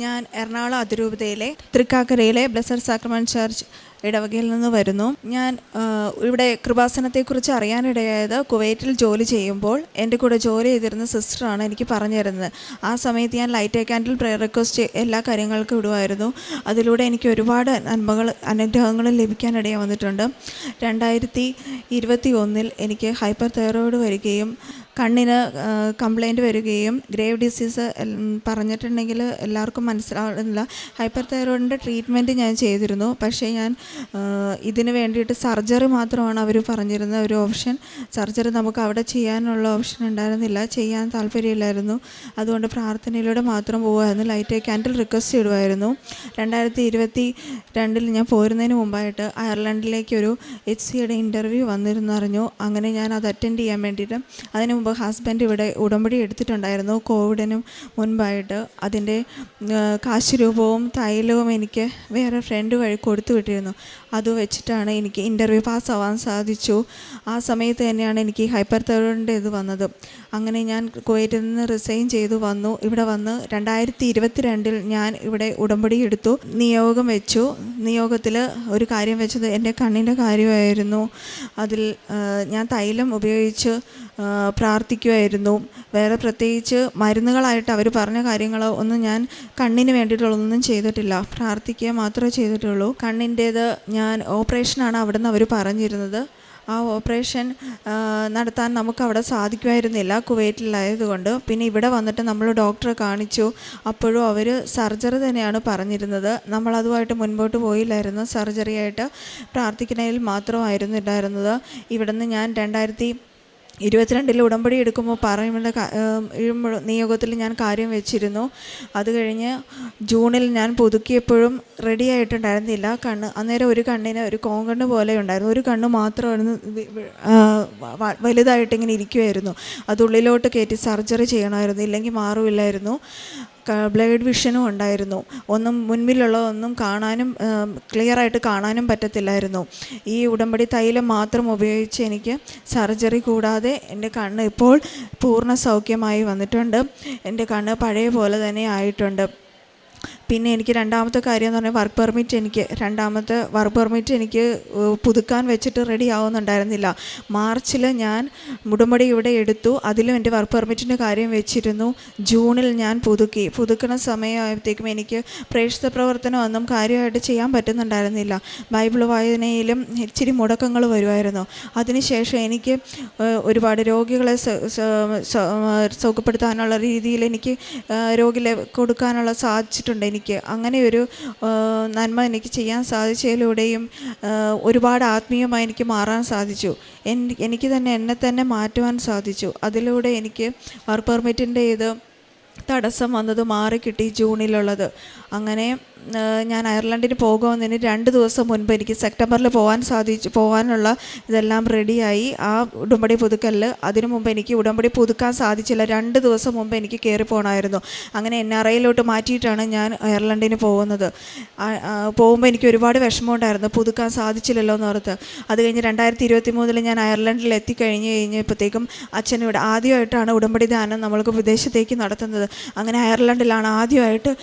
ഞാൻ എറണാകുളം അതിരൂപതയിലെ തൃക്കാക്കരയിലെ blazer സാക്രമൻ church ഇടവകയിൽ നിന്ന് വരുന്നു. ഞാൻ ഇവിടെ കൃപാസനത്തെക്കുറിച്ച് അറിയാനിടയായത് കുവൈറ്റിൽ ജോലി ചെയ്യുമ്പോൾ എന്റെ കൂടെ ജോലി ചെയ്തിരുന്ന സിസ്റ്ററാണ് എനിക്ക് പറഞ്ഞു തരുന്നത്. ആ സമയത്ത് ഞാൻ ലൈറ്റ് ക്യാൻഡിൽ പ്രയർ റിക്വസ്റ്റ് എല്ലാ കാര്യങ്ങൾക്കും ഇടുമായിരുന്നു. അതിലൂടെ എനിക്ക് ഒരുപാട് നന്മകൾ അനുഗ്രഹങ്ങളും ലഭിക്കാനിടയാ വന്നിട്ടുണ്ട്. രണ്ടായിരത്തി ഇരുപത്തി ഒന്നിൽ എനിക്ക് ഹൈപ്പർ തൈറോയിഡ് വരികയും കണ്ണിന് കംപ്ലൈന്റ് വരികയും ഗ്രേവ് ഡിസീസ് പറഞ്ഞിട്ടുണ്ടെങ്കിൽ എല്ലാവർക്കും മനസ്സിലാവുന്നില്ല. ഹൈപ്പർ തൈറോയിഡിന്റെ ട്രീറ്റ്മെന്റ് ഞാൻ ചെയ്തിരുന്നു. പക്ഷേ ഞാൻ ഇതിന് വേണ്ടിയിട്ട് സർജറി മാത്രമാണ് അവർ പറഞ്ഞിരുന്ന ഒരു ഓപ്ഷൻ. സർജറി നമുക്ക് അവിടെ ചെയ്യാനുള്ള ഓപ്ഷൻ ഉണ്ടായിരുന്നില്ല. ചെയ്യാൻ താല്പര്യമില്ലായിരുന്നു. അതുകൊണ്ട് പ്രാർത്ഥനയിലൂടെ മാത്രം പോകുമായിരുന്നു ലൈറ്റ് ക്യാൻഡിൽ റിക്വസ്റ്റ് ഇടുമായിരുന്നു രണ്ടായിരത്തി ഇരുപത്തി രണ്ടിൽ ഞാൻ പോരുന്നതിന് മുമ്പായിട്ട് അയർലൻഡിലേക്ക് ഒരു എച്ച് സിയുടെ ഇന്റർവ്യൂ വന്നിരുന്നു അറിഞ്ഞു. അങ്ങനെ ഞാൻ അത് അറ്റൻഡ് ചെയ്യാൻ വേണ്ടിയിട്ട് അതിന് മുമ്പ് ഹസ്ബൻഡ് ഇവിടെ ഉടമ്പടി എടുത്തിട്ടുണ്ടായിരുന്നു. കോവിഡിനും മുൻപായിട്ട് അതിന്റെ കാശ് രൂപവും തൈലവും എനിക്ക് വേറെ ഫ്രണ്ട് വഴി കൊടുത്തു വിട്ടിരുന്നു. അത് വെച്ചിട്ടാണ് എനിക്ക് ഇന്റർവ്യൂ പാസ്സാവാൻ സാധിച്ചു. ആ സമയത്ത് തന്നെയാണ് എനിക്ക് ഹൈപ്പർ തൈറോയിഡിന്റെ ഇത് വന്നത്. അങ്ങനെ ഞാൻ കുവൈറ്റിൽ നിന്ന് റിസൈൻ ചെയ്തു വന്നു. ഇവിടെ വന്ന് രണ്ടായിരത്തി ഇരുപത്തിരണ്ടിൽ ഞാൻ ഇവിടെ ഉടമ്പടി എടുത്തു. നിയോഗം വെച്ചു. നിയോഗത്തിൽ ഒരു കാര്യം വെച്ചത് എന്റെ കണ്ണിന്റെ കാര്യമായിരുന്നു. അതിൽ ഞാൻ തൈലം ഉപയോഗിച്ച് പ്രാർത്ഥിക്കുമായിരുന്നു വേറെ പ്രത്യേകിച്ച് മരുന്നുകളായിട്ട് അവർ പറഞ്ഞ കാര്യങ്ങൾ ഒന്നും ഞാൻ കണ്ണിന് വേണ്ടിയിട്ടുള്ളതൊന്നും ചെയ്തിട്ടില്ല. പ്രാർത്ഥിക്കുക മാത്രമേ ചെയ്തിട്ടുള്ളൂ. കണ്ണിന്റേത് ഞാൻ ഓപ്പറേഷനാണ് അവിടെ നിന്ന് അവർ പറഞ്ഞിരുന്നത്. ആ ഓപ്പറേഷൻ നടത്താൻ നമുക്ക് അവിടെ സാധിക്കുമായിരുന്നില്ല കുവൈറ്റിലായതുകൊണ്ട്. പിന്നെ ഇവിടെ വന്നിട്ട് നമ്മൾ ഡോക്ടറെ കാണിച്ചു. അപ്പോഴും അവർ സർജറി തന്നെയാണ് പറഞ്ഞിരുന്നത്. നമ്മളതുമായിട്ട് മുൻപോട്ട് പോയില്ലായിരുന്നു. സർജറി ആയിട്ട് പ്രാർത്ഥിക്കുന്നതിൽ മാത്രമായിരുന്നു ഉണ്ടായിരുന്നത് ഇവിടുന്ന് ഞാൻ രണ്ടായിരത്തി ഇരുപത്തിരണ്ടിൽ ഉടമ്പടി എടുക്കുമ്പോൾ പറയുമ്പോൾ നിയോഗത്തിൽ ഞാൻ കാര്യം വെച്ചിരുന്നു. അത് കഴിഞ്ഞ് ജൂണിൽ ഞാൻ പുതുക്കിയപ്പോഴും റെഡി ആയിട്ടുണ്ടായിരുന്നില്ല. കണ്ണ് അന്നേരം ഒരു കണ്ണിന് ഒരു കോങ്കണ്ണ് പോലെ ഉണ്ടായിരുന്നു. ഒരു കണ്ണ് മാത്രമായിരുന്നു വലുതായിട്ട് ഇങ്ങനെ ഇരിക്കുമായിരുന്നു അത് ഉള്ളിലോട്ട് കയറ്റി സർജറി ചെയ്യണമായിരുന്നു. ഇല്ലെങ്കിൽ മാറുമില്ലായിരുന്നു ബ്ലേഡ് വിഷനും ഉണ്ടായിരുന്നു. ഒന്നും മുൻപിലുള്ളതൊന്നും കാണാനും ക്ലിയറായിട്ട് കാണാനും പറ്റത്തില്ലായിരുന്നു. ഈ ഉടമ്പടി തൈലം മാത്രം ഉപയോഗിച്ച് എനിക്ക് സർജറി കൂടാതെ എന്റെ കണ്ണ് ഇപ്പോൾ പൂർണ സൗഖ്യമായി വന്നിട്ടുണ്ട്. എന്റെ കണ്ണ് പഴയ പോലെ തന്നെ ആയിട്ടുണ്ട്. പിന്നെ എനിക്ക് രണ്ടാമത്തെ കാര്യം എന്ന് പറഞ്ഞാൽ വർക്ക് പെർമിറ്റ് എനിക്ക് രണ്ടാമത്തെ വർക്ക് പെർമിറ്റ് എനിക്ക് പുതുക്കാൻ വെച്ചിട്ട് റെഡി ആവുന്നുണ്ടായിരുന്നില്ല. മാർച്ചിൽ ഞാൻ മുടമടി ഇവിടെ എടുത്തു. അതിലും എന്റെ വർക്ക് പെർമിറ്റിന്റെ കാര്യം വെച്ചിരുന്നു. ജൂണിൽ ഞാൻ പുതുക്കി. പുതുക്കുന്ന സമയമായപ്പോഴത്തേക്കും എനിക്ക് പ്രേക്ഷിത പ്രവർത്തനമൊന്നും കാര്യമായിട്ട് ചെയ്യാൻ പറ്റുന്നുണ്ടായിരുന്നില്ല. ബൈബിൾ വായനയിലും ഇച്ചിരി മുടക്കങ്ങൾ വരുമായിരുന്നു. അതിനുശേഷം എനിക്ക് ഒരുപാട് രോഗികളെ സുഖപ്പെടുത്താനുള്ള രീതിയിൽ എനിക്ക് രോഗികളെ കൊടുക്കാനുള്ള സാധിച്ചിട്ടുണ്ട്. എനിക്ക് അങ്ങനെ ഒരു നന്മ എനിക്ക് ചെയ്യാൻ സാധിച്ചതിലൂടെയും ഒരുപാട് ആത്മീയമായി എനിക്ക് മാറാൻ സാധിച്ചു. എനിക്ക് തന്നെ എന്നെ തന്നെ മാറ്റുവാൻ സാധിച്ചു. അതിലൂടെ എനിക്ക് വർക്ക് പെർമിറ്റിന്റെ ഇത് തടസ്സം വന്നത് മാറിക്കിട്ടി ജൂണിലുള്ളത്. അങ്ങനെ ഞാൻ അയർലൻഡിന് പോകുന്നതിന് രണ്ട് ദിവസം മുൻപ് എനിക്ക് സെപ്റ്റംബറിൽ പോകാൻ സാധിച്ചു പോകാനുള്ള ഇതെല്ലാം റെഡിയായി. ആ ഉടമ്പടി പുതുക്കലിൽ അതിനു മുമ്പ് എനിക്ക് ഉടമ്പടി പുതുക്കാൻ സാധിച്ചില്ല. രണ്ട് ദിവസം മുമ്പ് എനിക്ക് കയറി പോകണമായിരുന്നു അങ്ങനെ എൻ ആർ ഐയിലോട്ട് മാറ്റിയിട്ടാണ് ഞാൻ അയർലൻഡിന് പോകുന്നത്. പോകുമ്പോൾ എനിക്ക് ഒരുപാട് വിഷമമുണ്ടായിരുന്നു. പുതുക്കാൻ സാധിച്ചില്ലല്ലോ എന്ന് ഓർത്ത്. അത് കഴിഞ്ഞ് രണ്ടായിരത്തി ഇരുപത്തി മൂന്നിൽ ഞാൻ അയർലൻഡിൽ എത്തിക്കഴിഞ്ഞ് കഴിഞ്ഞപ്പോഴത്തേക്കും അച്ഛൻ ഇവിടെ ആദ്യമായിട്ടാണ് ഉടമ്പടി ദാനം നമ്മൾക്ക് വിദേശത്തേക്ക് നടത്തുന്നത്. അങ്ങനെ അയർലൻഡിലാണ് ആദ്യമായിട്ട്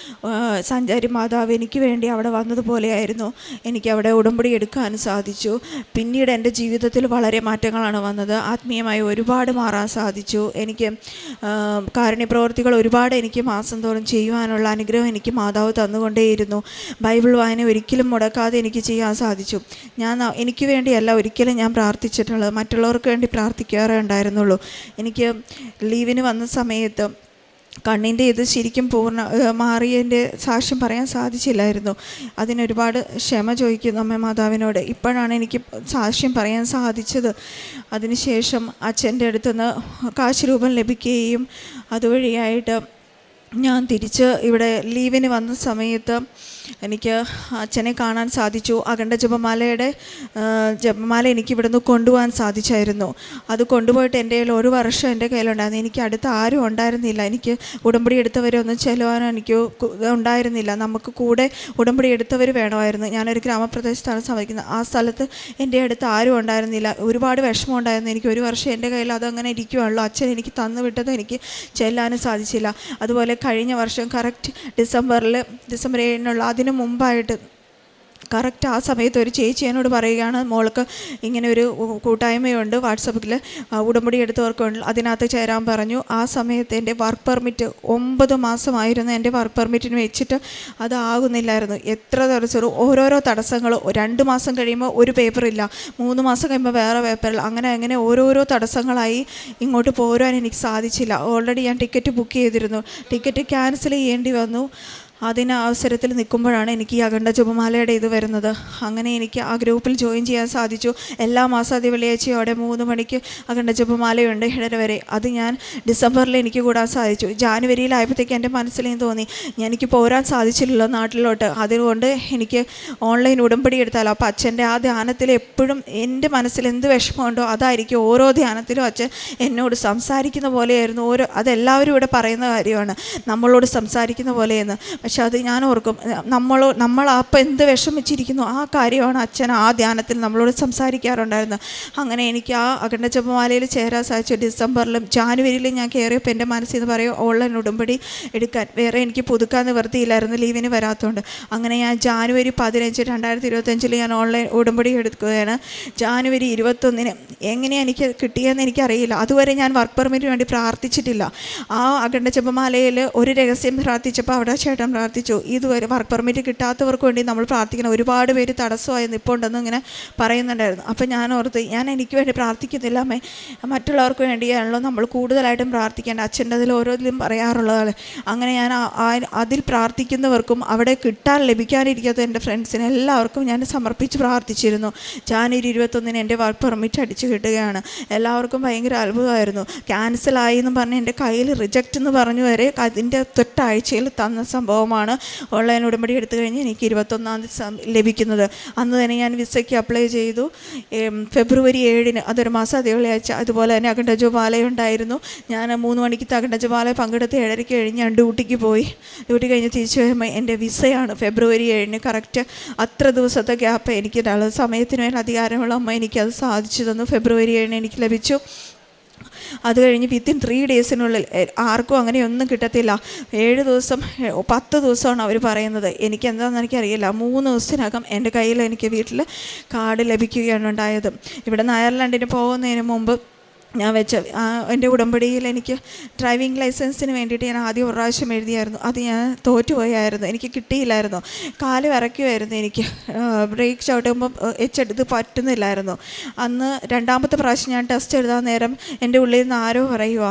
സഞ്ചാരി മാതാവ് എനിക്ക് വേണ്ടി അവിടെ വന്നതുപോലെയായിരുന്നു. എനിക്ക് അവിടെ ഉടമ്പടി എടുക്കാൻ സാധിച്ചു. പിന്നീട് എന്റെ ജീവിതത്തിൽ വളരെ മാറ്റങ്ങളാണ് വന്നത്. ആത്മീയമായി ഒരുപാട് മാറാൻ സാധിച്ചു. എനിക്ക് കാരുണ്യപ്രവർത്തികൾ ഒരുപാട് എനിക്ക് മാസം തോറും ചെയ്യുവാനുള്ള അനുഗ്രഹം എനിക്ക് മാതാവ് തന്നുകൊണ്ടേയിരുന്നു. ബൈബിൾ വായന ഒരിക്കലും മുടക്കാതെ എനിക്ക് ചെയ്യാൻ സാധിച്ചു. ഞാൻ എനിക്ക് വേണ്ടിയല്ല ഒരിക്കലും ഞാൻ പ്രാർത്ഥിച്ചിട്ടുള്ളത്. മറ്റുള്ളവർക്ക് വേണ്ടി പ്രാർത്ഥിക്കാറേ ഉണ്ടായിരുന്നുള്ളൂ. എനിക്ക് ലീവിന് വന്ന സമയത്ത് കണ്ണിന്റെ ഇത് ശരിക്കും പൂർണ മാറിയതിന്റെ സാക്ഷ്യം പറയാൻ സാധിച്ചില്ലായിരുന്നു. അതിനൊരുപാട് ക്ഷമ ചോദിക്കുന്നു അമ്മ മാതാവിനോട്. ഇപ്പോഴാണ് എനിക്ക് സാക്ഷ്യം പറയാൻ സാധിച്ചത്. അതിനുശേഷം അച്ഛന്റെ അടുത്തുനിന്ന് കാശ് രൂപം ലഭിക്കുകയും അതുവഴിയായിട്ട് ഞാൻ തിരിച്ച് ഇവിടെ ലീവിന് വന്ന സമയത്ത് എനിക്ക് അച്ഛനെ കാണാൻ സാധിച്ചു. അഖണ്ഡ ജപമാലയുടെ ജപമാല എനിക്ക് ഇവിടുന്ന് കൊണ്ടുപോകാൻ സാധിച്ചായിരുന്നു. അത് കൊണ്ടുപോയിട്ട് എന്റെ കയ്യിൽ ഒരു വർഷം എന്റെ കയ്യിലുണ്ടായിരുന്നു. എനിക്ക് അടുത്ത് ആരും ഉണ്ടായിരുന്നില്ല. എനിക്ക് ഉടമ്പടി എടുത്തവരെ ഒന്നും ചെല്ലുവാനോ എനിക്ക് ഉണ്ടായിരുന്നില്ല. നമുക്ക് കൂടെ ഉടമ്പടി എടുത്തവർ വേണമായിരുന്നു. ഞാനൊരു ഗ്രാമപ്രദേശത്താണ് സമ്മതിക്കുന്നത് ആ സ്ഥലത്ത് എന്റെ അടുത്ത് ആരും ഉണ്ടായിരുന്നില്ല. ഒരുപാട് വിഷമം ഉണ്ടായിരുന്നു എനിക്ക് ഒരു വർഷം എന്റെ കയ്യിൽ അതങ്ങനെ ഇരിക്കുവാണല്ലോ. അച്ഛൻ എനിക്ക് തന്നു വിട്ടത് എനിക്ക് ചെല്ലാനും സാധിച്ചില്ല. അതുപോലെ കഴിഞ്ഞ വർഷം കറക്റ്റ് ഡിസംബറിൽ ഡിസംബർ ഏഴിനുള്ള അതിന് മുമ്പായിട്ട് കറക്റ്റ് ആ സമയത്ത് ഒരു ചേച്ചി എന്നോട് പറയുകയാണ് മോൾക്ക് ഇങ്ങനെ ഒരു കൂട്ടായ്മയുണ്ട് വാട്സപ്പിൽ ഉടമ്പടി എടുത്തവർക്കുണ്ട് അതിനകത്ത് ചേരാൻ പറഞ്ഞു. ആ സമയത്ത് എന്റെ വർക്ക് പെർമിറ്റ് ഒമ്പത് മാസമായിരുന്നു എന്റെ വർക്ക് പെർമിറ്റിന് വെച്ചിട്ട് അതാകുന്നില്ലായിരുന്നു എത്ര തടസ്സം ഓരോരോ തടസ്സങ്ങൾ രണ്ട് മാസം കഴിയുമ്പോൾ ഒരു പേപ്പറില്ല മൂന്ന് മാസം കഴിയുമ്പോൾ വേറെ പേപ്പറിൽ അങ്ങനെ അങ്ങനെ ഓരോരോ തടസ്സങ്ങളായി ഇങ്ങോട്ട് പോരാൻ എനിക്ക് സാധിച്ചില്ല. ഓൾറെഡി ഞാൻ ടിക്കറ്റ് ബുക്ക് ചെയ്തിരുന്നു. ടിക്കറ്റ് ക്യാൻസൽ ചെയ്യേണ്ടി വന്നു. അതിന് അവസരത്തിൽ നിൽക്കുമ്പോഴാണ് എനിക്ക് ഈ അഖണ്ഡ ജപമാലയുടെ ഇത് വരുന്നത്. അങ്ങനെ എനിക്ക് ആ ഗ്രൂപ്പിൽ ജോയിൻ ചെയ്യാൻ സാധിച്ചു. എല്ലാ മാസാദ്യ വെള്ളിയാഴ്ചയോടെ മൂന്ന് മണിക്ക് അഖണ്ഡ ജപമാലയുണ്ട് ഇടര വരെ അത് ഞാൻ ഡിസംബറിൽ എനിക്ക് കൂടാൻ സാധിച്ചു. ജാനുവരിയിലായപ്പോഴത്തേക്ക് എന്റെ മനസ്സിലേയും തോന്നി. എനിക്ക് പോരാൻ സാധിച്ചില്ലല്ലോ നാട്ടിലോട്ട്. അതുകൊണ്ട് എനിക്ക് ഓൺലൈൻ ഉടമ്പടി എടുത്താലോ? അപ്പോൾ അച്ഛന്റെ ആ ധ്യാനത്തിൽ എപ്പോഴും എന്റെ മനസ്സിൽ എന്ത് വിഷമമുണ്ടോ അതായിരിക്കും ഓരോ ധ്യാനത്തിലും അച്ഛൻ എന്നോട് സംസാരിക്കുന്ന പോലെയായിരുന്നു. ഓരോ അതെല്ലാവരും ഇവിടെ പറയുന്ന കാര്യമാണ്. നമ്മളോട് സംസാരിക്കുന്ന പോലെയെന്ന്. പക്ഷെ അത് ഞാൻ ഓർക്കും. നമ്മളോ നമ്മൾ അപ്പം എന്ത് വിഷമിച്ചിരിക്കുന്നു ആ കാര്യമാണ് അച്ഛൻ ആ ധ്യാനത്തിൽ നമ്മളോട് സംസാരിക്കാറുണ്ടായിരുന്നത്. അങ്ങനെ എനിക്ക് ആ അഖണ്ഡ ജപമാലയിൽ ചേരാൻ സാധിച്ചു. ഡിസംബറിലും ജാനുവരിയിലും ഞാൻ കയറിയപ്പോൾ എന്റെ മനസ്സിൽ നിന്ന് പറയും ഓൺലൈൻ ഉടമ്പടി എടുക്കാൻ. വേറെ എനിക്ക് പുതുക്കാൻ നിവർത്തിയില്ലായിരുന്നു ലീവിന് വരാത്തതുകൊണ്ട് അങ്ങനെ ഞാൻ ജാനുവരി പതിനഞ്ച് രണ്ടായിരത്തി ഇരുപത്തഞ്ചിൽ ഞാൻ ഓൺലൈൻ ഉടമ്പടി എടുക്കുകയാണ്. ജാനുവരി ഇരുപത്തൊന്നിന് എങ്ങനെയാണ് എനിക്ക് കിട്ടിയതെന്ന് എനിക്കറിയില്ല. അതുവരെ ഞാൻ വർക്ക് പെർമിറ്റിന് വേണ്ടി പ്രാർത്ഥിച്ചിട്ടില്ല. ആ അഖണ്ഡ ഒരു രഹസ്യം പ്രാർത്ഥിച്ചപ്പോൾ അവിടെ ചേട്ടൻ പ്രാർത്ഥിച്ചു. ഇതുവരെ വർക്ക് പെർമിറ്റ് കിട്ടാത്തവർക്ക് വേണ്ടി നമ്മൾ പ്രാർത്ഥിക്കണം ഒരുപാട് പേര് തടസ്സമായി നിൽപ്പുണ്ടെന്ന് ഇങ്ങനെ പറയുന്നുണ്ടായിരുന്നു. അപ്പം ഞാൻ ഓർത്ത് ഞാൻ എനിക്ക് വേണ്ടി പ്രാർത്ഥിക്കുന്നില്ല അമ്മേ. മറ്റുള്ളവർക്ക് വേണ്ടിയാണല്ലോ നമ്മൾ കൂടുതലായിട്ടും പ്രാർത്ഥിക്കേണ്ട അച്ഛന്റെ അതിൽ ഓരോന്നിലും പറയാറുള്ളതാണ്. അങ്ങനെ ഞാൻ അതിൽ പ്രാർത്ഥിക്കുന്നവർക്കും അവിടെ കിട്ടാൻ ലഭിക്കാനിരിക്കാത്ത എന്റെ ഫ്രണ്ട്സിനെ എല്ലാവർക്കും ഞാൻ സമർപ്പിച്ച് പ്രാർത്ഥിച്ചിരുന്നു. ജാനുവരി ഇരുപത്തൊന്നിന് എന്റെ വർക്ക് പെർമിറ്റ് അടിച്ചു കിട്ടുകയാണ്. എല്ലാവർക്കും ഭയങ്കര അത്ഭുതമായിരുന്നു. ക്യാൻസലായി എന്ന് പറഞ്ഞ് എന്റെ കയ്യിൽ റിജക്റ്റ് എന്ന് പറഞ്ഞു വരെ അതിന്റെ തൊട്ടാഴ്ചയിൽ തന്ന സംഭവമാണ് ഓൺലൈൻ ഉടമ്പടി എടുത്തു കഴിഞ്ഞ് എനിക്ക് ഇരുപത്തൊന്നാം തീയതി ലഭിക്കുന്നത്. അന്ന് തന്നെ ഞാൻ വിസയ്ക്ക് അപ്ലൈ ചെയ്തു. ഫെബ്രുവരി ഏഴിന് അതൊരു മാസം അതേ വെള്ളിയാഴ്ച അതുപോലെ തന്നെ അഖണ്ഡ ജപാലയുണ്ടായിരുന്നു ഞാൻ മൂന്ന് മണിക്ക് അഖണ്ഡ ജപാല പങ്കെടുത്ത് ഏഴരയ്ക്ക് കഴിഞ്ഞ് ഞാൻ ഡ്യൂട്ടിക്ക് പോയി. ഡ്യൂട്ടി കഴിഞ്ഞ് തിരിച്ചു വരുമ്പോൾ എന്റെ വിസയാണ് ഫെബ്രുവരി ഏഴിന്. കറക്റ്റ് അത്ര ദിവസത്തെ ഗ്യാപ്പ് എനിക്ക് സമയത്തിന് വേണ്ടി അധികാരമുള്ള അമ്മ എനിക്കത് സാധിച്ചു തന്നു. ഫെബ്രുവരി ഏഴിന് എനിക്ക് ലഭിച്ചു. അത് കഴിഞ്ഞ് വിത്തിൻ ത്രീ ഡേയ്സിനുള്ളിൽ ആർക്കും അങ്ങനെയൊന്നും കിട്ടത്തില്ല. ഏഴ് ദിവസം പത്ത് ദിവസമാണ് അവർ പറയുന്നത്. എനിക്ക് എന്താണെന്ന് എനിക്കറിയില്ല. മൂന്ന് ദിവസത്തിനകം എന്റെ കയ്യിൽ എനിക്ക് വീട്ടിൽ കാർഡ് ലഭിക്കുകയാണ് ഉണ്ടായത്. ഇവിടെ നയർലാൻഡിന് പോകുന്നതിന് മുമ്പ് ഞാൻ വെച്ച എന്റെ ഉടമ്പടിയിൽ എനിക്ക് ഡ്രൈവിംഗ് ലൈസൻസിന് വേണ്ടിയിട്ട് ഞാൻ ആദ്യം ഒരു പ്രാവശ്യം എഴുതിയായിരുന്നു. അത് ഞാൻ തോറ്റുപോയായിരുന്നു. എനിക്ക് കിട്ടിയില്ലായിരുന്നു. കാൽ വിറയ്ക്കുമായിരുന്നു എനിക്ക്. ബ്രേക്ക് ചവിട്ടുമ്പോൾ എച്ചെടുത്ത് പറ്റുന്നില്ലായിരുന്നു. അന്ന് രണ്ടാമത്തെ പ്രാവശ്യം ഞാൻ ടെസ്റ്റ് എഴുതാൻ നേരം എന്റെ ഉള്ളിൽ നിന്ന് ആരോ പറയുക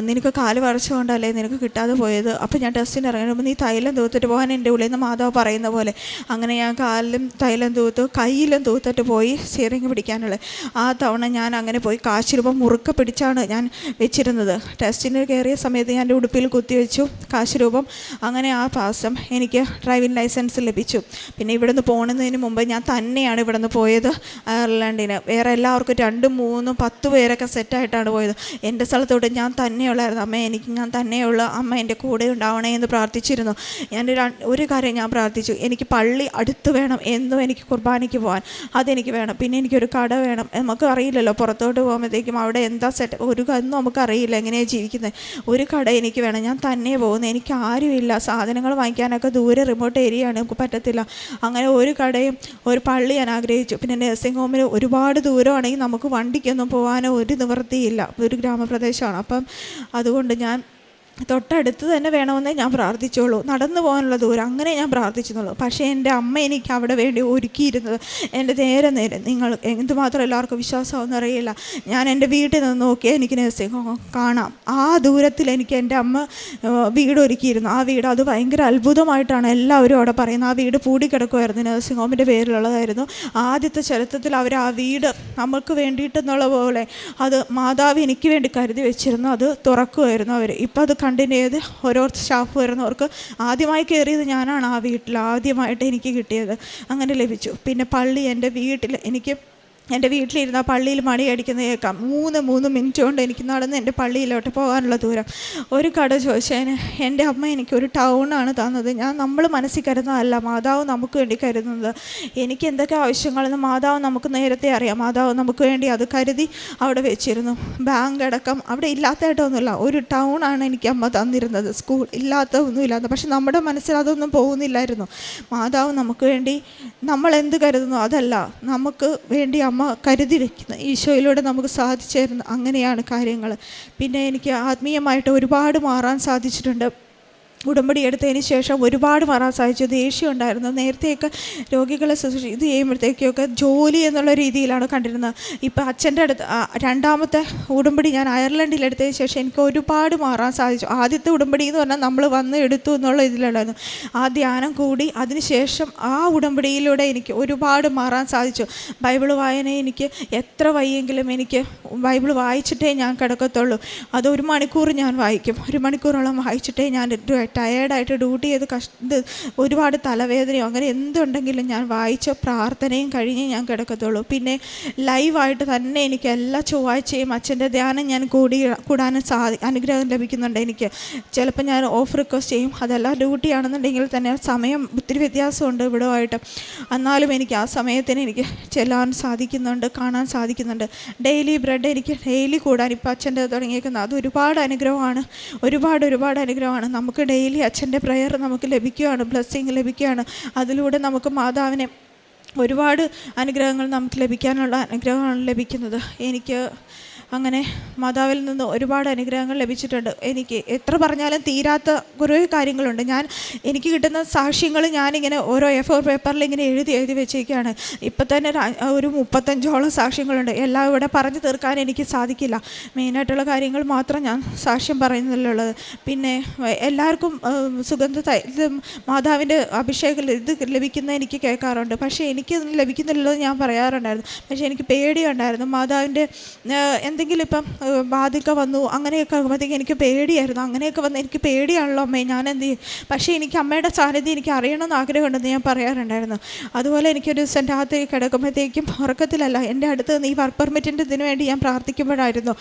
നിനക്ക് കാൽ വറച്ചുകൊണ്ടല്ലേ നിനക്ക് കിട്ടാതെ പോയത്? അപ്പോൾ ഞാൻ ടെസ്റ്റിന് ഇറങ്ങുമ്പോൾ നീ തൈലം തൂത്തിട്ട് പോകാൻ എന്റെ ഉള്ളിൽ നിന്ന് മാതാവ് പറയുന്ന പോലെ. അങ്ങനെ ഞാൻ കാലിലും തൈലം തൂത്തു കയ്യിലും തൂത്തിട്ട് പോയി സ്റ്റിയറിങ് പിടിക്കാനുള്ളത് ആ തവണ ഞാൻ അങ്ങനെ പോയി കാശ് രൂപ മുറുക്കെ പിടിച്ചാണ് ഞാൻ വെച്ചിരുന്നത്. ടെസ്റ്റിന് കയറിയ സമയത്ത് ഞാൻ എന്റെ ഉടുപ്പിൽ കുത്തിവെച്ചു കാശ് രൂപം അങ്ങനെ ആ പാസം എനിക്ക് ഡ്രൈവിംഗ് ലൈസൻസ് ലഭിച്ചു. പിന്നെ ഇവിടുന്ന് പോകുന്നതിന് മുമ്പ് ഞാൻ തന്നെയാണ് ഇവിടുന്ന് പോയത്. അയർലൻഡിന്. വേറെ എല്ലാവർക്കും രണ്ടും മൂന്നും പത്ത് പേരൊക്കെ സെറ്റായിട്ടാണ് പോയത്. എന്റെ സ്ഥലത്തോട്ട് ഞാൻ തന്നെയുള്ളായിരുന്നു. അമ്മ എനിക്ക് ഞാൻ തന്നെയുള്ള. അമ്മ എന്റെ കൂടെ ഉണ്ടാവണേ എന്ന് പ്രാർത്ഥിച്ചിരുന്നു. ഞാൻ ഒരു കാര്യം ഞാൻ പ്രാർത്ഥിച്ചു. എനിക്ക് പള്ളി അടുത്ത് വേണം എന്നും എനിക്ക് കുർബാനയ്ക്ക് പോകാൻ അതെനിക്ക് വേണം. പിന്നെ എനിക്കൊരു കട വേണം. നമുക്ക് അറിയില്ലല്ലോ പുറത്തോട്ട് പോകുമ്പോഴത്തേക്കും എന്താ സെറ്റ് ഒരു ഒന്നും നമുക്കറിയില്ല എങ്ങനെയാണ് ജീവിക്കുന്നത് ഒരു കട എനിക്ക് വേണം ഞാൻ തന്നെ പോകുന്നത് എനിക്ക് ആരുമില്ല. സാധനങ്ങൾ വാങ്ങിക്കാനൊക്കെ ദൂരെ റിമോട്ട് ഏരിയ ആണ്. നമുക്ക് പറ്റത്തില്ല. അങ്ങനെ ഒരു കടയും ഒരു പള്ളി ഞാൻ ആഗ്രഹിച്ചു. പിന്നെ നഴ്സിംഗ് ഹോമിൽ ഒരുപാട് ദൂരമാണെങ്കിൽ നമുക്ക് വണ്ടിക്കൊന്നും പോകാനോ ഒരു നിവൃത്തിയില്ല. ഒരു ഗ്രാമപ്രദേശമാണ്. അപ്പം അതുകൊണ്ട് ഞാൻ തൊട്ടടുത്ത് തന്നെ വേണമെന്നേ ഞാൻ പ്രാർത്ഥിച്ചുള്ളൂ. നടന്നു പോകാനുള്ള ദൂരം അങ്ങനെ ഞാൻ പ്രാർത്ഥിച്ചെന്നുള്ളൂ പക്ഷേ എന്റെ അമ്മ എനിക്ക് അവിടെ വേണ്ടി ഒരുക്കിയിരുന്നത് എന്റെ നേരെ നേരെ. നിങ്ങൾ എന്തുമാത്രം എല്ലാവർക്കും വിശ്വാസമാണെന്ന് അറിയില്ല. ഞാൻ എന്റെ വീട്ടിൽ നിന്ന് നോക്കിയാൽ എനിക്ക് നഴ്സിംഗ് കാണാം. ആ ദൂരത്തിൽ എനിക്ക് എന്റെ അമ്മ വീട് ഒരുക്കിയിരുന്നു. ആ വീട് അത് ഭയങ്കര അത്ഭുതമായിട്ടാണ് എല്ലാവരും അവിടെ പറയുന്നത്. ആ വീട് പൂടിക്കിടക്കുമായിരുന്നു. നഴ്സിംഗ് ഹോമിന്റെ പേരിലുള്ളതായിരുന്നു. ആദ്യത്തെ ചരിത്രത്തിൽ അവർ ആ വീട് നമുക്ക് വേണ്ടിയിട്ടെന്നുള്ള പോലെ അത് മാതാവ് എനിക്ക് വേണ്ടി കരുതി വെച്ചിരുന്നു. അത് തുറക്കുമായിരുന്നു അവർ. ഇപ്പം അത് കണ്ടിന്യൂ ചെയ്ത് ഓരോ സ്റ്റാഫ് വരുന്നവർക്ക് ആദ്യമായി കയറിയത് ഞാനാണ് ആ വീട്ടിൽ ആദ്യമായിട്ട് എനിക്ക് കിട്ടിയത്. അങ്ങനെ ലഭിച്ചു. പിന്നെ പള്ളി എന്റെ വീട്ടിൽ എനിക്ക് എന്റെ വീട്ടിലിരുന്ന പള്ളിയിൽ മണി അടിക്കുന്നത് കേൾക്കാം. മൂന്ന് മൂന്ന് മിനിറ്റ് കൊണ്ട് എനിക്ക് നടന്ന് എന്റെ പള്ളിയിലോട്ട് പോകാനുള്ള ദൂരം. ഒരു കട ചോദിച്ചതിന് എന്റെ അമ്മ എനിക്ക് ഒരു ടൗണാണ് തന്നത്. ഞാൻ നമ്മൾ മനസ്സിൽ കരുതുന്നതല്ല. മാതാവ് നമുക്ക് വേണ്ടി കരുതുന്നത്. എനിക്ക് എന്തൊക്കെ ആവശ്യങ്ങളെന്ന് മാതാവ് നമുക്ക് നേരത്തെ അറിയാം. മാതാവ് നമുക്ക് വേണ്ടി അത് കരുതി അവിടെ വെച്ചിരുന്നു. ബാങ്ക് അടക്കം അവിടെ ഇല്ലാത്തതായിട്ടൊന്നുമില്ല. ഒരു ടൗണാണ് എനിക്ക് അമ്മ തന്നിരുന്നത്. സ്കൂൾ ഇല്ലാത്ത. പക്ഷെ നമ്മുടെ മനസ്സിൽ അതൊന്നും പോകുന്നില്ലായിരുന്നു. മാതാവ് നമുക്ക് വേണ്ടി നമ്മൾ എന്ത് കരുതുന്നു? അതല്ല. നമുക്ക് വേണ്ടി അമ്മ കരുതി വെക്കുന്ന ഈശോയിലൂടെ നമുക്ക് സാധിച്ചു തരുന്ന അങ്ങനെയാണ് കാര്യങ്ങൾ. പിന്നെ എനിക്ക് ആത്മീയമായിട്ട് ഒരുപാട് മാറാൻ സാധിച്ചിട്ടുണ്ട്. ഉടമ്പടി എടുത്തതിന് ശേഷം ഒരുപാട് മാറാൻ സാധിച്ചു ദേഷ്യം ഉണ്ടായിരുന്നു. നേരത്തെയൊക്കെ രോഗികളെ ശുശ്രൂഷ ഇത് ചെയ്യുമ്പോഴത്തേക്കൊക്കെ ജോലി എന്നുള്ള രീതിയിലാണ് കണ്ടിരുന്നത്. ഇപ്പം അച്ഛന്റെ അടുത്ത് രണ്ടാമത്തെ ഉടമ്പടി ഞാൻ അയർലൻഡിൽ എടുത്തതിന് ശേഷം എനിക്ക് ഒരുപാട് മാറാൻ സാധിച്ചു. ആദ്യത്തെ ഉടമ്പടി എന്ന് പറഞ്ഞാൽ നമ്മൾ വന്ന് എടുത്തു എന്നുള്ള ഇതിലുണ്ടായിരുന്നു ആ ധ്യാനം കൂടി അതിനുശേഷം ആ ഉടമ്പടിയിലൂടെ എനിക്ക് ഒരുപാട് മാറാൻ സാധിച്ചു. ബൈബിൾ വായന എനിക്ക് എത്ര വയ്യെങ്കിലും എനിക്ക് ബൈബിൾ വായിച്ചിട്ടേ ഞാൻ കിടക്കത്തുള്ളൂ. അത് ഒരു മണിക്കൂർ ഞാൻ വായിക്കും. ഒരു മണിക്കൂറോളം വായിച്ചിട്ടേ ഞാൻ ടയേർഡായിട്ട് ഡ്യൂട്ടി ചെയ്ത് കഷ് ഒരുപാട് തലവേദനയോ അങ്ങനെ എന്തുണ്ടെങ്കിലും ഞാൻ വായിച്ച പ്രാർത്ഥനയും കഴിഞ്ഞ് ഞാൻ കിടക്കത്തുള്ളൂ. പിന്നെ ലൈവായിട്ട് തന്നെ എനിക്ക് എല്ലാ ചൊവ്വാഴ്ചയും അച്ഛന്റെ ധ്യാനം ഞാൻ കൂടി കൂടാനും സാധി അനുഗ്രഹം ലഭിക്കുന്നുണ്ട് എനിക്ക്. ചിലപ്പോൾ ഞാൻ ഓഫ് റിക്വസ്റ്റ് ചെയ്യും. അതെല്ലാം ഡ്യൂട്ടി ആണെന്നുണ്ടെങ്കിൽ തന്നെ സമയം ഒത്തിരി വ്യത്യാസമുണ്ട് ആയിട്ട് എന്നാലും എനിക്ക് ആ സമയത്തിന് എനിക്ക് ചെല്ലാൻ സാധിക്കുന്നുണ്ട് കാണാൻ സാധിക്കുന്നുണ്ട്. ഡെയിലി ബ്രെഡ് എനിക്ക് ഡെയിലി കൂടാൻ ഇപ്പോൾ അച്ഛന്റെ തുടങ്ങിയേക്കുന്നത്. അത് ഒരുപാട് അനുഗ്രഹമാണ്. ഒരുപാട് ഒരുപാട് അനുഗ്രഹമാണ്. നമുക്ക് ഡെയിലി അച്ഛന്റെ പ്രയർ നമുക്ക് ലഭിക്കുകയാണ് ബ്ലെസ്സിങ് ലഭിക്കുകയാണ്. അതിലൂടെ നമുക്ക് മാതാവിനെ ഒരുപാട് അനുഗ്രഹങ്ങൾ നമുക്ക് ലഭിക്കാനുള്ള അനുഗ്രഹമാണ് ലഭിക്കുന്നത്. എനിക്ക് അങ്ങനെ മാതാവിൽ നിന്ന് ഒരുപാട് അനുഗ്രഹങ്ങൾ ലഭിച്ചിട്ടുണ്ട്. എനിക്ക് എത്ര പറഞ്ഞാലും തീരാത്ത കുറേ കാര്യങ്ങളുണ്ട്. ഞാൻ എനിക്ക് കിട്ടുന്ന സാക്ഷ്യങ്ങൾ ഞാനിങ്ങനെ ഓരോ എ ഫോർ പേപ്പറിൽ ഇങ്ങനെ എഴുതി എഴുതി വെച്ചേക്കാണ് ഇപ്പം തന്നെ ഒരു മുപ്പത്തഞ്ചോളം സാക്ഷ്യങ്ങളുണ്ട്. എല്ലാം ഇവിടെ പറഞ്ഞു തീർക്കാൻ എനിക്ക് സാധിക്കില്ല. മെയിനായിട്ടുള്ള കാര്യങ്ങൾ മാത്രം ഞാൻ സാക്ഷ്യം പറയുന്നില്ലുള്ളത് പിന്നെ എല്ലാവർക്കും സുഗന്ധ മാതാവിന്റെ അഭിഷേകം ഇത് ലഭിക്കുന്ന എനിക്ക് കേൾക്കാറുണ്ട്. പക്ഷേ എനിക്ക് ലഭിക്കുന്നില്ലെന്ന് ഞാൻ പറയാറുണ്ടായിരുന്നു. പക്ഷേ എനിക്ക് പേടിയുണ്ടായിരുന്നു. മാതാവിന്റെ എന്തെങ്കിലും ഇപ്പം ബാധിക്ക വന്നു അങ്ങനെയൊക്കെ ആകുമ്പോഴത്തേക്ക് എനിക്ക് പേടിയായിരുന്നു. അങ്ങനെയൊക്കെ വന്ന് എനിക്ക് പേടിയാണല്ലോ അമ്മേ ഞാൻ എന്ത് ചെയ്യും? പക്ഷേ എനിക്ക് അമ്മയുടെ സാന്നിധ്യം എനിക്ക് അറിയണമെന്ന് ആഗ്രഹമുണ്ടെന്ന് ഞാൻ പറയാറുണ്ടായിരുന്നു. അതുപോലെ എനിക്കൊരു ദിവസം രാത്രി കിടക്കുമ്പോഴത്തേക്കും ഉറക്കത്തിലല്ല. എന്റെ അടുത്ത് ഈ വർക്ക് പെർമിറ്റിന്റെ ഇതിന് വേണ്ടി ഞാൻ പ്രാർത്ഥിക്കുമ്പോഴായിരുന്നു.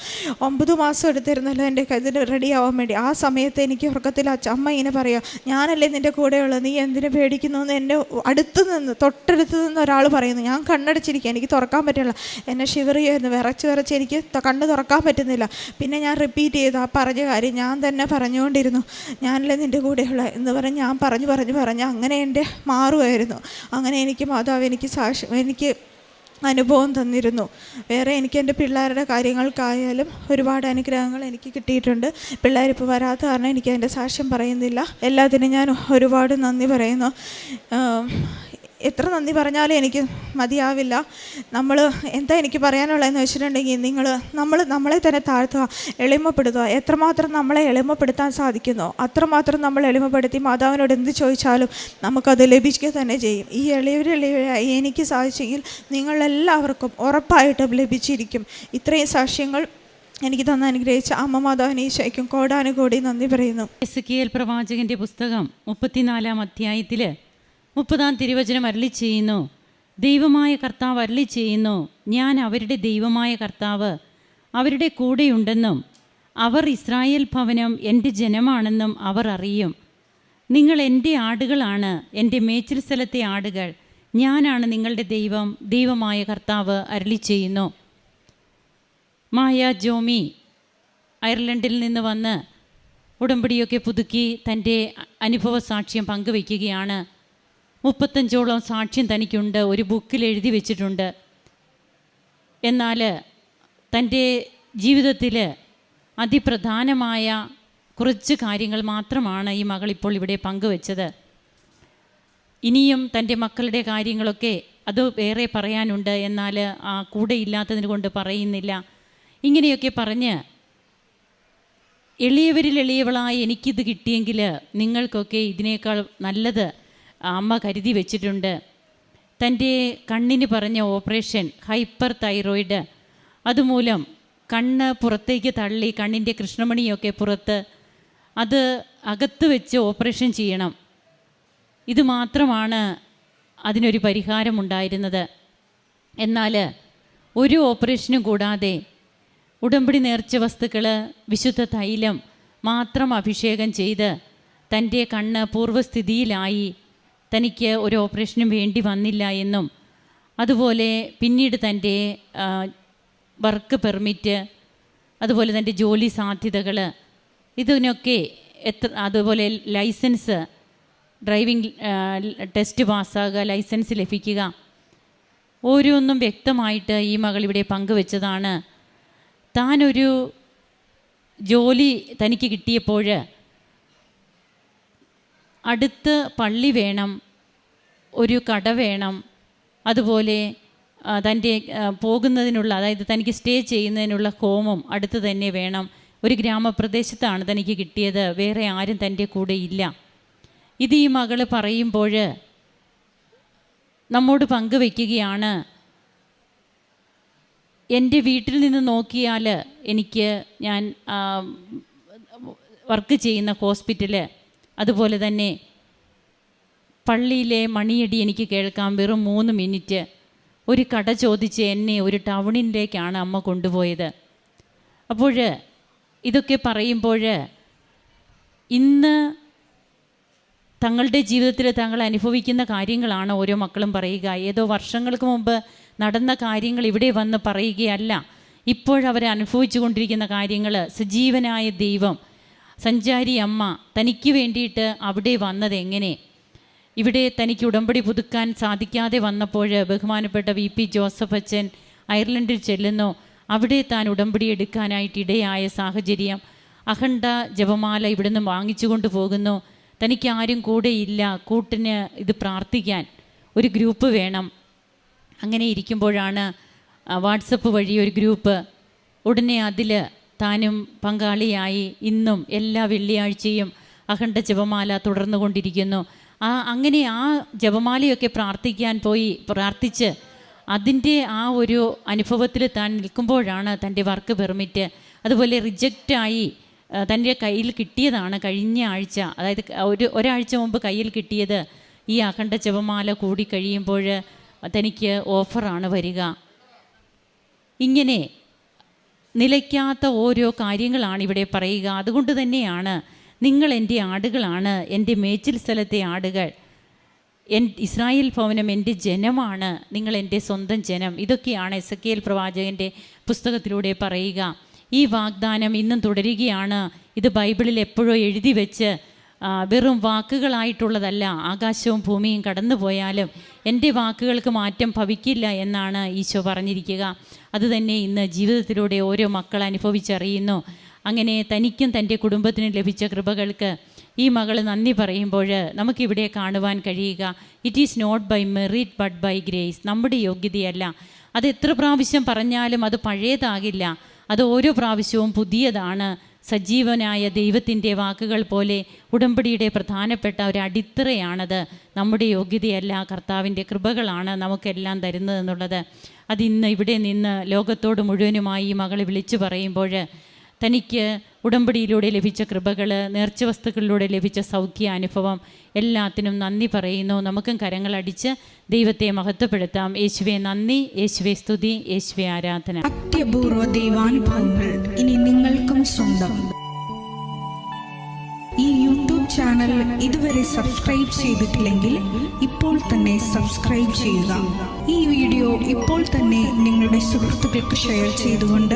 ഒമ്പത് മാസം എടുത്തിരുന്നല്ലോ എന്റെ ഇതിന് റെഡി ആവാൻ വേണ്ടി. ആ സമയത്ത് എനിക്ക് ഉറക്കത്തിൽ അമ്മ ഇങ്ങനെ പറയുക ഞാനല്ലേ നിന്റെ കൂടെയുള്ളത് നീ എന്തിനു പേടിക്കുന്നു എന്ന് എന്റെ അടുത്ത് നിന്ന് തൊട്ടടുത്ത് നിന്ന് ഒരാൾ പറയുന്നു. ഞാൻ കണ്ണടച്ചിരിക്കുക എനിക്ക് തുറക്കാൻ പറ്റില്ല. എന്നെ ഷിവർ ചെയ്യുന്നു വിറച്ച് വിറച്ച് എനിക്ക് കണ്ണ് തുറക്കാൻ പറ്റുന്നില്ല. പിന്നെ ഞാൻ റിപ്പീറ്റ് ചെയ്തു ആ പറഞ്ഞ കാര്യം ഞാൻ തന്നെ പറഞ്ഞുകൊണ്ടിരുന്നു. ഞാനല്ലേ നിന്റെ കൂടെയുള്ള? എന്ന് പറഞ്ഞ് ഞാൻ പറഞ്ഞു പറഞ്ഞു പറഞ്ഞ്. അങ്ങനെ എന്റെ മാറുമായിരുന്നു. അങ്ങനെ എനിക്ക് മാതാവ് എനിക്ക് സാക്ഷി എനിക്ക് അനുഭവം തന്നിരുന്നു. വേറെ എനിക്ക് എന്റെ പിള്ളേരുടെ കാര്യങ്ങൾക്കായാലും ഒരുപാട് അനുഗ്രഹങ്ങൾ എനിക്ക് കിട്ടിയിട്ടുണ്ട്. പിള്ളേരിപ്പോൾ വരാത്ത കാരണം എനിക്ക് അതിന്റെ സാക്ഷ്യം പറയുന്നില്ല. എല്ലാത്തിനും ഞാൻ ഒരുപാട് നന്ദി പറയുന്നു. എത്ര നന്ദി പറഞ്ഞാലും എനിക്ക് മതിയാവില്ല. നമ്മൾ എന്താ എനിക്ക് പറയാനുള്ളതെന്ന് വെച്ചിട്ടുണ്ടെങ്കിൽ നിങ്ങൾ നമ്മൾ നമ്മളെ തന്നെ താഴ്ത്തുക എളിമപ്പെടുത്തുക. എത്രമാത്രം നമ്മളെ എളിമപ്പെടുത്താൻ സാധിക്കുന്നോ അത്രമാത്രം നമ്മൾ എളിമപ്പെടുത്തി മാതാവിനോട് എന്ത് ചോദിച്ചാലും നമുക്കത് ലഭിക്കുക തന്നെ ചെയ്യും. ഈ എളിയവരെളിയവരായി എനിക്ക് സാധിച്ചെങ്കിൽ നിങ്ങളെല്ലാവർക്കും ഉറപ്പായിട്ടും ലഭിച്ചിരിക്കും. ഇത്രയും സാക്ഷ്യങ്ങൾ എനിക്ക് തന്ന അനുഗ്രഹിച്ച അമ്മ മാതാവിനെ ഈശോയ്ക്കും കോടാനുകൂടി നന്ദി പറയുന്നു. പ്രവാചകന്റെ പുസ്തകം മുപ്പത്തിനാലാം അധ്യായത്തിൽ മുപ്പതാം തിരുവചനം അരളി ചെയ്യുന്നു. ദൈവമായ കർത്താവ് അരളി ചെയ്യുന്നു. ഞാൻ അവരുടെ ദൈവമായ കർത്താവ്. അവരുടെ കൂടെയുണ്ടെന്നും അവർ ഇസ്രായേൽ ഭവനം എന്റെ ജനമാണെന്നും അവർ അറിയും. നിങ്ങൾ എന്റെ ആടുകളാണ് എന്റെ മേച്ചിൽ സ്ഥലത്തെ ആടുകൾ. ഞാനാണ് നിങ്ങളുടെ ദൈവം ദൈവമായ കർത്താവ് അരളി ചെയ്യുന്നു. മായ ജോമി അയർലൻഡിൽ നിന്ന് വന്ന് ഉടമ്പടിയൊക്കെ പുതുക്കി തന്റെ അനുഭവ സാക്ഷ്യം പങ്കുവയ്ക്കുകയാണ്. മുപ്പത്തഞ്ചോളം സാക്ഷ്യം തനിക്കുണ്ട് ഒരു ബുക്കിൽ എഴുതി വെച്ചിട്ടുണ്ട്. എന്നാൽ തന്റെ ജീവിതത്തിൽ അതിപ്രധാനമായ കുറച്ച് കാര്യങ്ങൾ മാത്രമാണ് ഈ മകൾ ഇപ്പോൾ ഇവിടെ പങ്കുവച്ചത്. ഇനിയും തന്റെ മക്കളുടെ കാര്യങ്ങളൊക്കെ അത് വേറെ പറയാനുണ്ട് എന്നാൽ ആ കൂടെ ഇല്ലാത്തതിന് കൊണ്ട് പറയുന്നില്ല. ഇങ്ങനെയൊക്കെ പറഞ്ഞ് എളിയവരിൽ എളിയവളായി എനിക്കിത് കിട്ടിയെങ്കിൽ നിങ്ങൾക്കൊക്കെ ഇതിനേക്കാൾ നല്ലത് അമ്മ കരുതി വെച്ചിട്ടുണ്ട്. തന്റെ കണ്ണിന് പറഞ്ഞ ഓപ്പറേഷൻ ഹൈപ്പർ തൈറോയിഡ്. അതുമൂലം കണ്ണ് പുറത്തേക്ക് തള്ളി കണ്ണിന്റെ കൃഷ്ണമണിയൊക്കെ പുറത്ത് അത് അകത്ത് വെച്ച് ഓപ്പറേഷൻ ചെയ്യണം. ഇത് മാത്രമാണ് അതിനൊരു പരിഹാരമുണ്ടായിരുന്നത് എന്നാൽ ഒരു ഓപ്പറേഷനും കൂടാതെ ഉടമ്പടി നേർച്ച വസ്തുക്കൾ വിശുദ്ധ തൈലം മാത്രം അഭിഷേകം ചെയ്ത് തന്റെ കണ്ണ് പൂർവസ്ഥിതിയിലായി തനിക്ക് ഒരു ഓപ്പറേഷനും വേണ്ടി വന്നില്ല എന്നും അതുപോലെ പിന്നീട് തന്റെ വർക്ക് പെർമിറ്റ് അതുപോലെ തന്റെ ജോലി സാധ്യതകൾ ഇതിനൊക്കെ എത്ര അതുപോലെ ലൈസൻസ് ഡ്രൈവിംഗ് ടെസ്റ്റ് പാസ്സാകുക ലൈസൻസ് ലഭിക്കുക ഓരോന്നും വ്യക്തമായിട്ട് ഈ മകൾ ഇവിടെ പങ്കുവെച്ചതാണ്. താനൊരു ജോലി തനിക്ക് കിട്ടിയപ്പോൾ അടുത്ത് പള്ളി വേണം ഒരു കട വേണം അതുപോലെ തന്റെ പോകുന്നതിനുള്ള അതായത് തനിക്ക് സ്റ്റേ ചെയ്യുന്നതിനുള്ള ഹോമും അടുത്ത് തന്നെ വേണം. ഒരു ഗ്രാമപ്രദേശത്താണ് തനിക്ക് കിട്ടിയത് വേറെ ആരും തന്റെ കൂടെ ഇല്ല. ഇത് ഈ മകൾ പറയുമ്പോൾ നമ്മോട് പങ്കുവെക്കുകയാണ് എന്റെ വീട്ടിൽ നിന്ന് നോക്കിയാൽ എനിക്ക് ഞാൻ വർക്ക് ചെയ്യുന്ന ഹോസ്പിറ്റൽ അതുപോലെ തന്നെ പള്ളിയിലെ മണിയടി എനിക്ക് കേൾക്കാം. വെറും മൂന്ന് മിനിറ്റ്. ഒരു കട ചോദിച്ച് എന്നെ ഒരു ടൗണിലേക്കാണ് അമ്മ കൊണ്ടുപോയത്. അപ്പോൾ ഇതൊക്കെ പറയുമ്പോൾ ഇന്ന് തങ്ങളുടെ ജീവിതത്തിൽ തങ്ങൾ അനുഭവിക്കുന്ന കാര്യങ്ങളാണ് ഓരോ മക്കളും പറയുക. ഏതോ വർഷങ്ങൾക്ക് മുമ്പ് നടന്ന കാര്യങ്ങൾ ഇവിടെ വന്ന് പറയുകയല്ല. ഇപ്പോഴവർ അനുഭവിച്ചു കൊണ്ടിരിക്കുന്ന കാര്യങ്ങൾ സജീവനായ ദൈവം സഞ്ചാരി അമ്മ തനിക്ക് വേണ്ടിയിട്ട് അവിടെ വന്നത് എങ്ങനെ? ഇവിടെ തനിക്ക് ഉടമ്പടി പുതുക്കാൻ സാധിക്കാതെ വന്നപ്പോൾ ബഹുമാനപ്പെട്ട വി പി ജോസഫ് അച്ഛൻ അയർലൻഡിൽ ചെല്ലുന്നു. അവിടെ താൻ ഉടമ്പടി എടുക്കാനായിട്ട് ഇടയായ സാഹചര്യം അഖണ്ഡ ജപമാല ഇവിടുന്ന് വാങ്ങിച്ചു കൊണ്ടുപോകുന്നു. തനിക്ക് ആരും കൂടെയില്ല കൂട്ടിന് ഇത് പ്രാർത്ഥിക്കാൻ ഒരു ഗ്രൂപ്പ് വേണം. അങ്ങനെ ഇരിക്കുമ്പോഴാണ് വാട്സപ്പ് വഴി ഒരു ഗ്രൂപ്പ്. ഉടനെ അതിൽ താനും പങ്കാളിയായി ഇന്നും എല്ലാ വെള്ളിയാഴ്ചയും അഖണ്ഡ ജപമാല തുടർന്നു കൊണ്ടിരിക്കുന്നു ആ അങ്ങനെ ആ ജപമാലയൊക്കെ പ്രാർത്ഥിക്കാൻ പോയി പ്രാർത്ഥിച്ച് അതിന്റെ ആ ഒരു അനുഭവത്തിൽ താൻ നിൽക്കുമ്പോഴാണ് തന്റെ വർക്ക് പെർമിറ്റ്. അതുപോലെ റിജക്റ്റായി തന്റെ കയ്യിൽ കിട്ടിയതാണ് കഴിഞ്ഞ ആഴ്ച. അതായത് ഒരു ഒരാഴ്ച മുമ്പ് കയ്യിൽ കിട്ടിയത് ഈ അഖണ്ഡ ജപമാല കൂടി കഴിയുമ്പോൾ തനിക്ക് ഓഫറാണ് വരിക. ഇങ്ങനെ നിലയ്ക്കാത്ത ഓരോ കാര്യങ്ങളാണ് ഇവിടെ പറയുക. അതുകൊണ്ട് തന്നെയാണ് നിങ്ങൾ എന്റെ ആടുകളാണ് എന്റെ മേച്ചിൽ സ്ഥലത്തെ ആടുകൾ. എൻ ഇസ്രായേൽ ഭവനം എന്റെ ജനമാണ് നിങ്ങൾ എന്റെ സ്വന്തം ജനം. ഇതൊക്കെയാണ് എസ് കെ എൽ പ്രവാചകന്റെ പുസ്തകത്തിലൂടെ പറയുക. ഈ വാഗ്ദാനം ഇന്നും തുടരുകയാണ്. ഇത് ബൈബിളിൽ എപ്പോഴോ എഴുതി വെച്ച് വെറും വാക്കുകളായിട്ടുള്ളതല്ല. ആകാശവും ഭൂമിയും കടന്നു പോയാലും എന്റെ വാക്കുകൾക്ക് മാറ്റം ഭവിക്കില്ല എന്നാണ് ഈശോ പറഞ്ഞിരിക്കുക. അതുതന്നെ ഇന്ന് ജീവിതത്തിലൂടെ ഓരോ മക്കൾ അനുഭവിച്ചറിയുന്നു. അങ്ങനെ തനിക്കും തന്റെ കുടുംബത്തിനും ലഭിച്ച കൃപകൾക്ക് ഈ മകൾ നന്ദി പറയുമ്പോൾ നമുക്കിവിടെ കാണുവാൻ കഴിയുക. It is not by merit but by grace നമ്മുടെ യോഗ്യതയല്ല. അത് എത്ര പ്രാവശ്യം പറഞ്ഞാലും അത് പഴയതാകില്ല. അത് ഓരോ പ്രാവശ്യവും പുതിയതാണ്. സജീവനായ ദൈവത്തിന്റെ വാക്കുകൾ പോലെ ഉടമ്പടിയുടെ പ്രധാനപ്പെട്ട ഒരു അടിത്തറയാണത്. നമ്മുടെ യോഗ്യതയല്ല കർത്താവിന്റെ കൃപകളാണ് നമുക്കെല്ലാം തരുന്നതെന്നുള്ളത്. അതിന്ന് ഇവിടെ നിന്ന് ലോകത്തോട് മുഴുവനുമായി ഈ മകളെ വിളിച്ചു പറയുമ്പോൾ തനിക്ക് ഉടമ്പടിയിലൂടെ ലഭിച്ച കൃപകൾ നേർച്ച വസ്തുക്കളിലൂടെ ലഭിച്ച സൗഖ്യ അനുഭവം എല്ലാത്തിനും നന്ദി പറയുന്നു. നമുക്കും കരങ്ങളടിച്ച് ദൈവത്തെ മഹത്വപ്പെടുത്താം. യേശുവെ നന്ദി. യേശുവെ സ്തുതി. യേശുവെ ആരാധന. അത്യപൂർവ ദൈവാനുഭവങ്ങൾ ഇനി നിങ്ങൾക്കും സ്വന്തം. ഈ യൂട്യൂബ് ചാനൽ ഇതുവരെ സബ്സ്ക്രൈബ് ചെയ്തിട്ടില്ലെങ്കിൽ ഇപ്പോൾ തന്നെ സബ്സ്ക്രൈബ് ചെയ്യുക. ഈ വീഡിയോ ഇപ്പോൾ തന്നെ നിങ്ങളുടെ സുഹൃത്തുക്കൾക്ക് ഷെയർ ചെയ്തുകൊണ്ട്